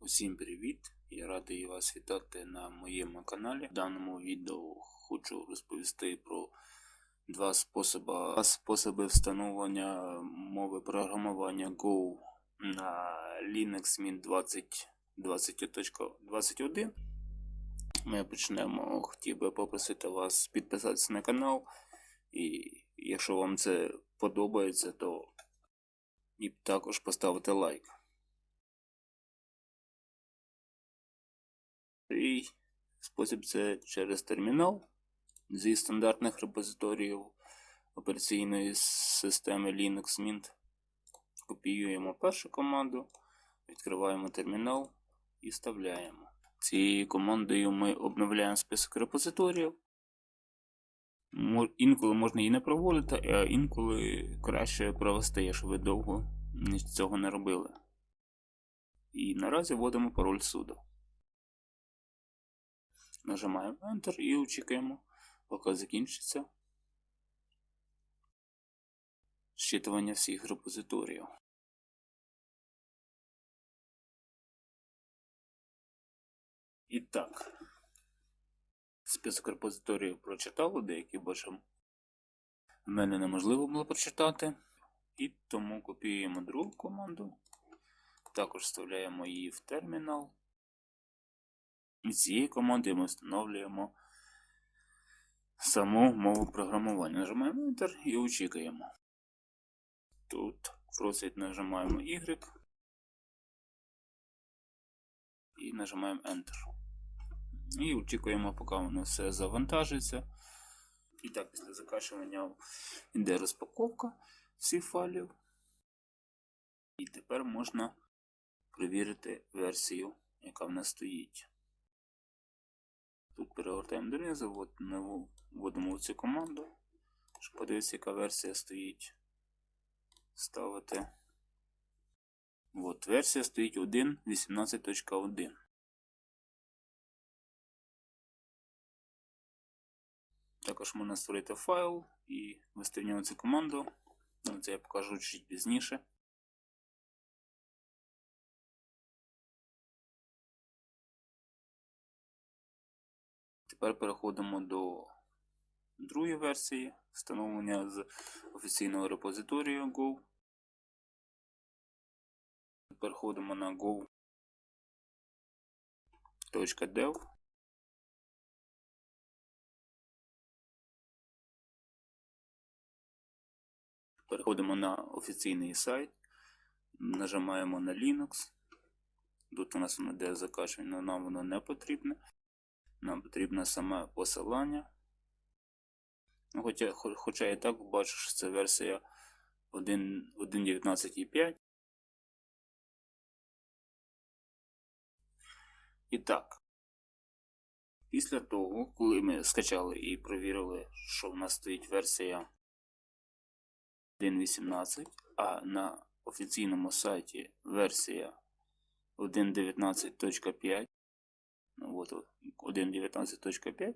Усім привіт! Я радий вас вітати на моєму каналі. В даному відео хочу розповісти про два способи, два способи встановлення мови програмування Go на Linux Mint 20.20.21. Ми почнемо. Хотів би попросити вас підписатися на канал. І якщо вам це подобається, то і також поставити лайк. Другий спосіб це через термінал зі стандартних репозиторіїв операційної системи Linux Mint. Копіюємо першу команду, відкриваємо термінал і вставляємо. Цією командою ми обновляємо список репозиторіїв. Інколи можна її не проводити, а інколи краще провести, якщо ви довго цього не робили. І наразі вводимо пароль суду. Нажимаємо Enter і очікуємо, поки закінчиться зчитування всіх репозиторіїв. І так, список репозиторіїв прочитало, деякі бачимо. В мене неможливо було прочитати. І тому копіюємо другу команду. Також вставляємо її в термінал. І цією командою ми встановлюємо саму мову програмування. Нажимаємо Enter і очікуємо. Тут просить нажимаємо Y і нажимаємо Enter. І очікуємо, поки воно все завантажиться. І так, після закачування йде розпаковка всіх файлів. І тепер можна перевірити версію, яка в нас стоїть. Тут перегортаємо донизу, нову вводимо в цю команду, щоб подивитися, яка версія стоїть. Ставити. От, версія стоїть 1.18.1. Також можна створити файл і ввести в нього цю команду. Ну, Це я покажу чуть пізніше. Тепер переходимо до другої версії встановлення з офіційного репозиторію Go. Переходимо на go.dev. Переходимо на офіційний сайт, нажимаємо на Linux. Тут у нас воно де закачування, нам воно не потрібне. Нам потрібне саме посилання. Ну, Хоча, хо- хоча я так бачу, що це версія 1 1.19.5. І так. Після того, коли ми скачали і перевірили, що в нас стоїть версія 1.18, а на офіційному сайті версія 1.19.5, ну от 1.19.5,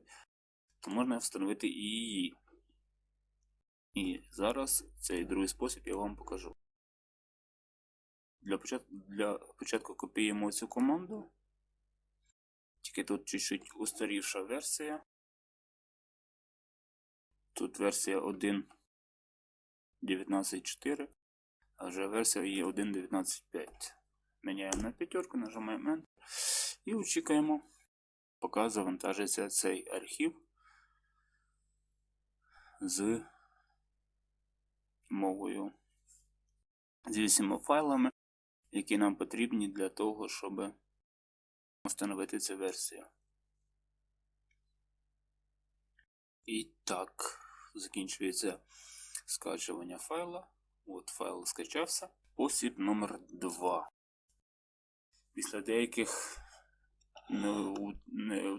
то можна встановити і її. І зараз цей другий спосіб я вам покажу. Для початку, для початку копіюємо цю команду. Тільки тут чуть-чуть устарівша версія. Тут версія 1.19.4, а вже версія є 1.19.5. Міняємо на п'ятерку, нажимаємо Enter і очікуємо, поки завантажиться цей архів з мовою, з усіма файлами, які нам потрібні для того, щоб встановити цю версію. І так, закінчується скачування файла. От файл скачався. Спосіб номер 2. Після деяких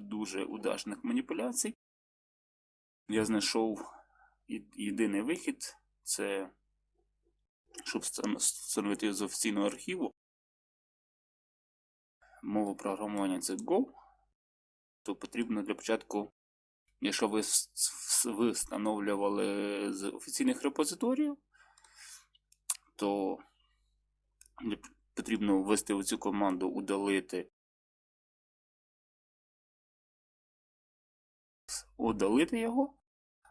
дуже удачних маніпуляцій я знайшов єдиний вихід це щоб встановити з офіційного архіву мову програмування це Go, то потрібно для початку, якщо ви ви встановлювали з офіційних репозиторіїв, то потрібно ввести в цю команду удалити. Удалити його,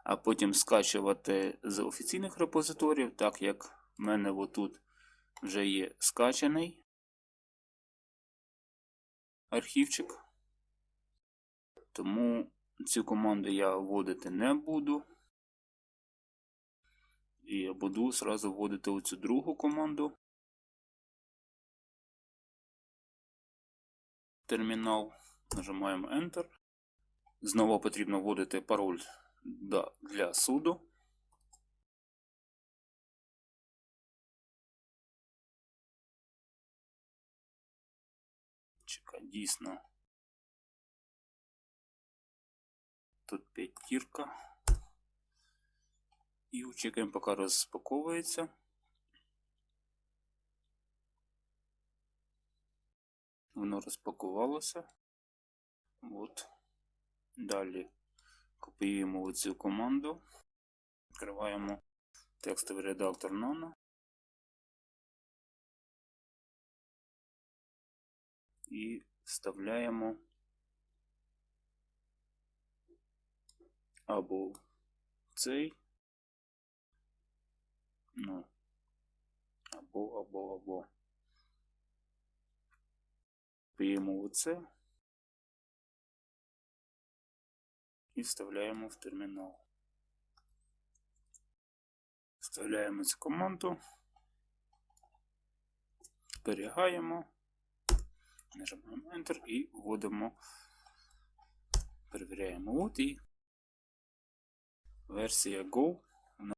а потім скачувати з офіційних репозиторіїв, так як в мене отут вже є скачаний архівчик. Тому цю команду я вводити не буду. І я буду зразу вводити оцю другу команду. Термінал. Нажимаємо Enter. Знову потрібно вводити пароль для суду. Чекай, дійсно. Тут п'ятірка. І чекаємо, поки розпаковується. Воно розпакувалося. От. Далі копіюємо оцю команду. Відкриваємо текстовий редактор Nano. І вставляємо або цей. Ну, або, або, або. Копіюємо оце. І вставляємо в термінал. Вставляємо цю команду. Зберігаємо. Нажимаємо Enter і вводимо. Перевіряємо от і версія Go.